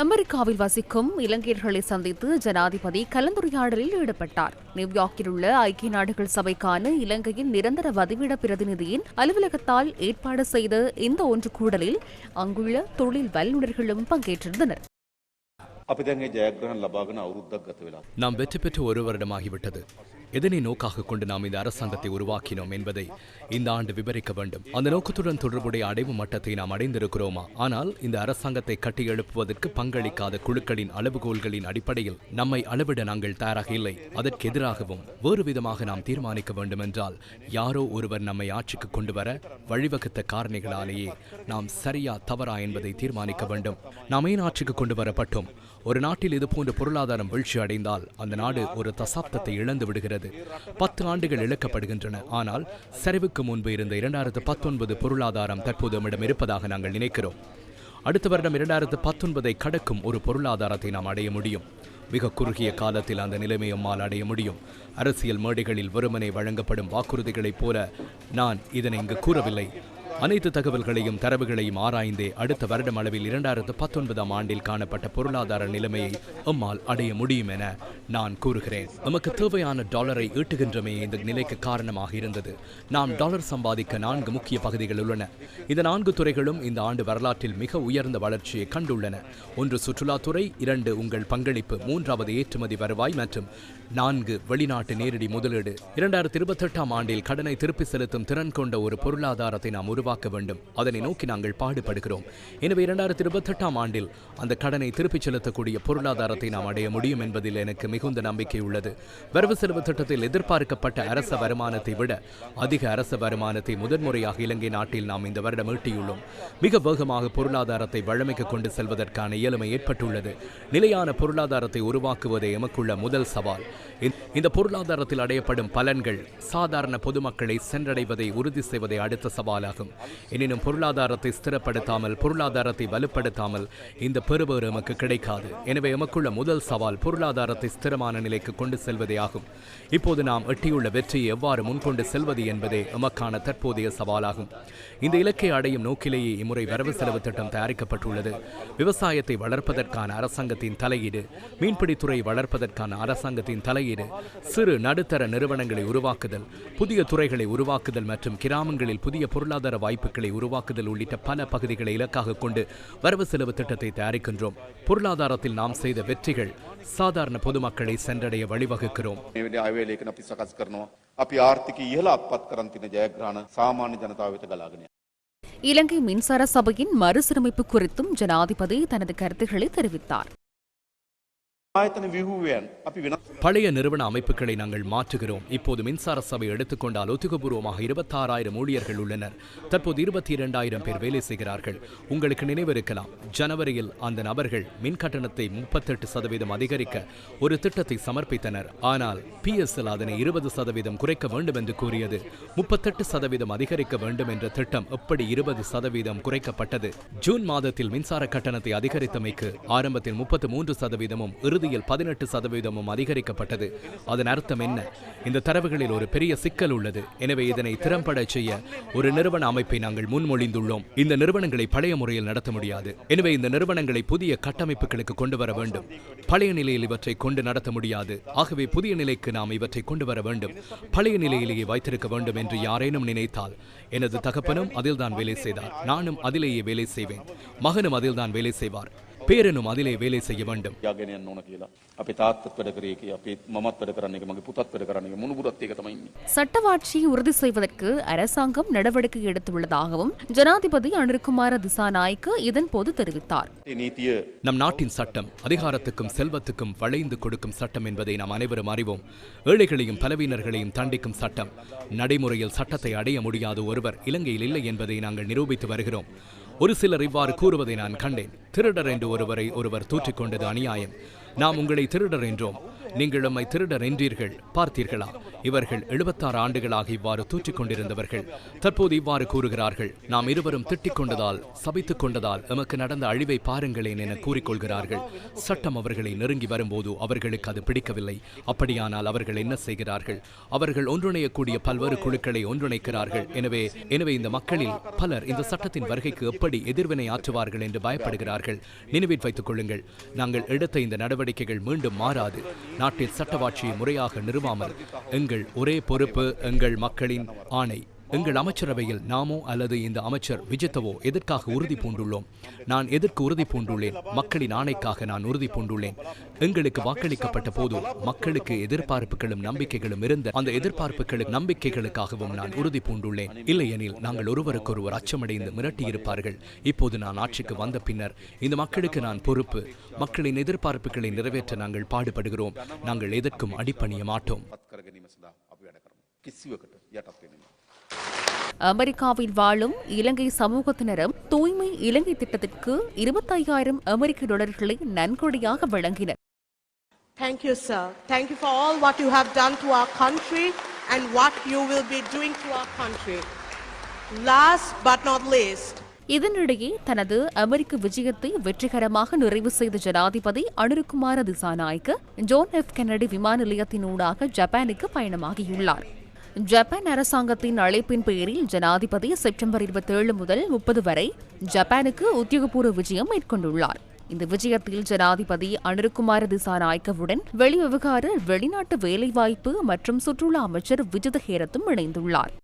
அமெரிக்காவில் வசிக்கும் இலங்கையர்களை சந்தித்து ஜனாதிபதி கலந்துரையாடலில் ஈடுபட்டார். நியூயார்க்கில் உள்ள ஐக்கிய நாடுகள் சபைக்கான இலங்கையின் நிரந்தர வதிவிட பிரதிநிதியின் அலுவலகத்தால் ஏற்பாடு செய்த இந்த ஒன்று கூடலில் அங்குள்ள தொழில் வல்லுநர்களும் பங்கேற்றிருந்தனர். நாம் வெற்றி பெற்று ஒரு வருடமாகிவிட்டது. எதனை நோக்காக கொண்டு நாம் இந்த அரசாங்கத்தை உருவாக்கினோம் என்பதை இந்த ஆண்டு விவரிக்க வேண்டும். அந்த நோக்கத்துடன் தொடர்புடைய அடைவு மட்டத்தை நாம் அடைந்திருக்கிறோமா? ஆனால் இந்த அரசாங்கத்தை கட்டி எழுப்புவதற்கு பங்களிக்காத குழுக்களின் அளவுகோல்களின் அடிப்படையில் நம்மை அளவிட நாங்கள் தயாராக இல்லை. அதற்கு எதிராகவும் வேறு விதமாக நாம் தீர்மானிக்க வேண்டும் என்றால் யாரோ ஒருவர் நம்மை ஆட்சிக்கு கொண்டு வர வழிவகுத்த காரணிகளாலேயே நாம் சரியா தவறா என்பதை தீர்மானிக்க வேண்டும். நாம் ஏன் ஆட்சிக்கு கொண்டு வரப்பட்டோம்? ஒரு நாட்டில் இதுபோன்ற பொருளாதாரம் வீழ்ச்சி அடைந்தால் அந்த நாடு ஒரு தசாப்தத்தை இழந்து விடுகிறது. பத்து ஆண்டுகள் இழக்கப்படுகின்றன. ஆனால் சரிவுக்கு முன்பு இருந்த இரண்டாயிரத்து பத்தொன்பது பொருளாதாரம் தற்போது நம்மிடம் இருப்பதாக நாங்கள் நினைக்கிறோம். அடுத்த வருடம் இரண்டாயிரத்து பத்தொன்பதை கடக்கும் ஒரு பொருளாதாரத்தை நாம் அடைய முடியும். மிக குறுகிய காலத்தில் அந்த நிலைமை அம்மால் அடைய முடியும். அரசியல் மேடைகளில் வெறுமனே வழங்கப்படும் வாக்குறுதிகளைப் போல நான் இதனை இங்கு கூறவில்லை. அனைத்து தகவல்களையும் தரவுகளையும் ஆராய்ந்தே அடுத்த வருடம் அளவில் இரண்டாயிரத்து பத்தொன்பதாம் ஆண்டில் காணப்பட்ட பொருளாதார நிலைமையை எம்மால் அடைய முடியும் என நான் கூறுகிறேன். நமக்கு தேவையான டாலரை ஈட்டுகின்றமே இந்த நிலைக்கு காரணமாக இருந்தது. நாம் டாலர் சம்பாதிக்க நான்கு முக்கிய பகுதிகள் உள்ளன. இந்த நான்கு துறைகளும் இந்த ஆண்டு வரலாற்றில் மிக உயர்ந்த வளர்ச்சியை கண்டுள்ளன. ஒன்று சுற்றுலாத்துறை இரண்டு உங்கள் பங்களிப்பு மூன்றாவது ஏற்றுமதி வருவாய் மற்றும் நான்கு வெளிநாட்டு நேரடி முதலீடு. இரண்டாயிரத்தி இருபத்தெட்டாம் ஆண்டில் கடனை திருப்பி செலுத்தும் திறன் கொண்ட ஒரு பொருளாதாரத்தை நாம் உருவாக்க வேண்டும். அதனை நோக்கி நாங்கள் பாடுபடுகிறோம். எனவே இரண்டாயிரத்தி இருபத்தெட்டாம் ஆண்டில் அந்த கடனை திருப்பிச் செலுத்தக்கூடிய பொருளாதாரத்தை நாம் அடைய முடியும் என்பதில் எனக்கு மிகுந்த நம்பிக்கை உள்ளது. வரவு செலவு திட்டத்தில் எதிர்பார்க்கப்பட்ட அரச வருமானத்தை விட அதிக அரச வருமானத்தை முதன்முறையாக இலங்கை நாட்டில் நாம் இந்த வருடம் ஈட்டியுள்ளோம். மிக வேகமாக பொருளாதாரத்தை வழமைக்கு கொண்டு செல்வதற்கான இயலுமை ஏற்பட்டுள்ளது. நிலையான பொருளாதாரத்தை உருவாக்குவதே எமக்குள்ள முதல் சவால். இந்த- பொருளாதாரத்தில் அடையப்படும் பலன்கள் சாதாரண பொதுமக்களை சென்றடைவதை உறுதி செய்வதே அடுத்த சவாலாகும். எனினும் பொருளாதாரத்தை ஸ்திரப்படுத்தாமல் பொருளாதாரத்தை வலுப்படுத்தாமல் இந்த பெறுபேறு எமக்கு கிடைக்காது. எனவே எமக்குள்ள முதல் சவால் பொருளாதாரத்தை ஸ்திரமான நிலைக்கு கொண்டு செல்வதே ஆகும். இப்போது நாம் எட்டியுள்ள வெற்றியை எவ்வாறு முன்கொண்டு செல்வது என்பதே எமக்கான தற்போதைய சவாலாகும். இந்த இலக்கை அடையும் நோக்கிலேயே இம்முறை வரவு செலவு திட்டம் தயாரிக்கப்பட்டுள்ளது. விவசாயத்தை வளர்ப்பதற்கான அரசாங்கத்தின் தலையீடு மீன்பிடித்துறை வளர்ப்பதற்கான அரசாங்கத்தின் தலையீடு சிறு நடுத்தர நிறுவனங்களை உருவாக்குதல் புதிய துறைகளை உருவாக்குதல் மற்றும் கிராமங்களில் புதிய பொருளாதார வாய்ப்புகளை உருவாக்குதல் உள்ளிட்ட பல பகுதிகளை இலக்காக கொண்டு வரவு செலவு திட்டத்தை தயாரிக்கின்றோம் பொருளாதாரத்தில் நாம் செய்த வெற்றிகள் சாதாரண பொதுமக்களை சென்றடைய வழிவகுக்கிறோம் මේ වෙලේ අයවැයලේකන අපි සකස් කරනවා. අපි ආර්ථික ඉහළ අපත් කරන් තින ජයග්‍රහණ සාමාන්‍ය ජනතාව වෙත ගලාගෙන. යනවා. இலங்கை மின்சார சபையின் மறுசீரமைப்பு குறித்தும் ஜனாதிபதி தனது கருத்துக்களை தெரிவித்தார் பழைய நிறுவன அமைப்புகளை நாங்கள் மாற்றுகிறோம். இப்போது மின்சார சபை எடுத்துக்கொண்டால் ஒத்துக்கபூர்வமாக இருபத்தாறாயிரம் ஊழியர்கள் உள்ளனர். தற்போது இருபத்தி இரண்டாயிரம் பேர் வேலை செய்கிறார்கள். உங்களுக்கு நினைவிருக்கலாம் ஜனவரியில் அந்த நபர்கள் மின் கட்டணத்தை முப்பத்தெட்டு சதவீதம் அதிகரிக்க ஒரு திட்டத்தை சமர்ப்பித்தனர். ஆனால் பிஎஸ்எல் அதனை இருபது சதவீதம் குறைக்க வேண்டும் என்று கூறியது. முப்பத்தெட்டு சதவீதம் அதிகரிக்க வேண்டும் என்ற திட்டம் எப்படி இருபது சதவீதம் குறைக்கப்பட்டது. ஜூன் மாதத்தில் மின்சார கட்டணத்தை அதிகரித்தமைக்கு ஆரம்பத்தில் முப்பத்து மூன்று சதவீதமும் இறுதி பகுதியில் பதினெட்டு சதவீதமும் அதிகரிக்கப்பட்டது. அதன் அர்த்தம் என்ன? இந்த தரவுகளில் ஒரு பெரிய சிக்கல் உள்ளது. எனவே இதனை திறம்பட செய்ய ஒரு நிறுவன அமைப்பை நாங்கள் முன்மொழிந்துள்ளோம். இந்த நிறுவனங்களை பழைய முறையில் நடத்த முடியாது. எனவே இந்த நிறுவனங்களை புதிய கட்டமைப்புகளுக்கு கொண்டு வர வேண்டும். பழைய நிலையில் இவற்றை கொண்டு நடத்த முடியாது. ஆகவே புதிய நிலைக்கு நாம் இவற்றை கொண்டு வர வேண்டும். பழைய நிலையிலேயே வைத்திருக்க வேண்டும் என்று யாரேனும் நினைத்தால் எனது தகப்பனும் அதில்தான் வேலை செய்தார். நானும் அதிலேயே வேலை செய்வேன். மகனும் அதில்தான் வேலை செய்வார். பேரனும் அதிலே வேலை செய்ய வேண்டும் යාගෙන යන්න ඕන කියලා. අපේ තාත්තත් වැඩ කරේ කිය අපේ මමත් වැඩ කරන්න එක මගේ පුතත් වැඩ කරන්න එක මුණුබුරත් ඒක තමයි ඉන්නේ. சட்டவாட்சியை உறுதி செய்வதற்கு அரசாங்கம் நடவடிக்கை எடுத்துள்ளதாகவும் ஜனாதிபதி அனுர்குமார திசாநாயக்க இதன்போது தெரிவித்தார் ඒ නීතිය நம் நாட்டின் சட்டம் அதிகாரத்துக்கும் செல்வத்துக்கும் வளைந்து கொடுக்கும் சட்டம் என்பதை நாம் அனைவரும் அறிவோம் ஏழைகளையும் பலவீனர்களையும் தண்டிக்கும் சட்டம் நடைமுறையில் சட்டத்தை அடைய முடியாத ஒருவர் இலங்கையில் இல்லை என்பதை நாங்கள் நிரூபித்து வருகிறோம் ஒரு சிலர் இவ்வாறு கூறுவதை நான் கண்டேன். திருடர் என்று ஒருவரை ஒருவர் தூற்றிக்கொண்டது அநியாயம். நாம் உங்களை திருடர் என்றோம். நீங்கள் நம்மை திருடர் என்றீர்கள் பார்த்தீர்களா? இவர்கள் எழுபத்தாறு ஆண்டுகளாக இவ்வாறு தூற்றிக் கொண்டிருந்தவர்கள். தற்போது இவ்வாறு கூறுகிறார்கள் நாம் இருவரும் திட்டிக் கொண்டதால் சபித்துக் கொண்டதால் எமக்கு நடந்த அழிவை பாருங்களேன் என கூறிக்கொள்கிறார்கள். சட்டம் அவர்களை நெருங்கி வரும்போது அவர்களுக்கு அது பிடிக்கவில்லை. அப்படியானால் அவர்கள் என்ன செய்கிறார்கள்? அவர்கள் ஒன்றிணையக்கூடிய பல்வேறு குழுக்களை ஒன்றிணைக்கிறார்கள். எனவே எனவே இந்த மக்களில் பலர் இந்த சட்டத்தின் வருகைக்கு எப்படி எதிர்வினை ஆற்றுவார்கள் என்று பயப்படுகிறார்கள். நினைவில் வைத்துக் கொள்ளுங்கள் நாங்கள் எடுத்த இந்த நடவடிக்கைகள் மீண்டும் மாறாது. நாட்டில் சட்டவாட்சியை முறையாக நிறுவாமல் எங்கள் ஒரே பொறுப்பு எங்கள் மக்களின் ஆணை. எங்கள் அமைச்சரவையில் நாமோ அல்லது இந்த அமைச்சர் விஜித்தவோ எதற்காக உறுதி பூண்டுள்ளோம்? நான் எதற்கு உறுதி பூண்டுள்ளேன்? மக்களின் ஆணைக்காக நான் உறுதி பூண்டுள்ளேன். எங்களுக்கு வாக்களிக்கப்பட்ட போது மக்களுக்கு எதிர்பார்ப்புகளும் நம்பிக்கைகளும் இருந்த அந்த எதிர்பார்ப்புகளும் நம்பிக்கைகளுக்காகவும் நான் உறுதி பூண்டுள்ளேன். இல்லையெனில் நாங்கள் ஒருவருக்கொருவர் அச்சமடைந்து மிரட்டியிருப்பார்கள். இப்போது நான் ஆட்சிக்கு வந்த பின்னர் இந்த மக்களுக்கு நான் பொறுப்பு. மக்களின் எதிர்பார்ப்புகளை நிறைவேற்ற நாங்கள் பாடுபடுகிறோம். நாங்கள் எதற்கும் அடிப்பணிய மாட்டோம். அமெரிக்காவில் வாழும் இலங்கை சமூகத்தினரும் தூய்மை இலங்கை திட்டத்திற்கு இருபத்தையாயிரம் அமெரிக்க டாலர்களை நன்கொடையாக வழங்கினர் Thank you, sir. Thank you for all what you have done to our country and what you will be doing to our country. Last but not least, இதனிடையே தனது அமெரிக்க விஜயத்தை வெற்றிகரமாக நிறைவு செய்த ஜனாதிபதி Anura Kumara Dissanayake John F Kennedy விமான நிலையத்தினூடாக ஜப்பானுக்கு பயணமாகியுள்ளார் Japan அரசாங்கத்தின் அழைப்பின் பேரில் ஜனாதிபதி செப்டம்பர் இருபத்தேழு முதல் முப்பது வரை ஜப்பானுக்கு உத்தியோகபூர்வ விஜயம் மேற்கொண்டுள்ளார். இந்த விஜயத்தில் ஜனாதிபதி அனுருகுமார திசாநாயக்கவுடன் வெளிவிவகார வெளிநாட்டு வேலைவாய்ப்பு மற்றும் சுற்றுலா அமைச்சர் விஜித ஹேரத்தும் இணைந்துள்ளார்.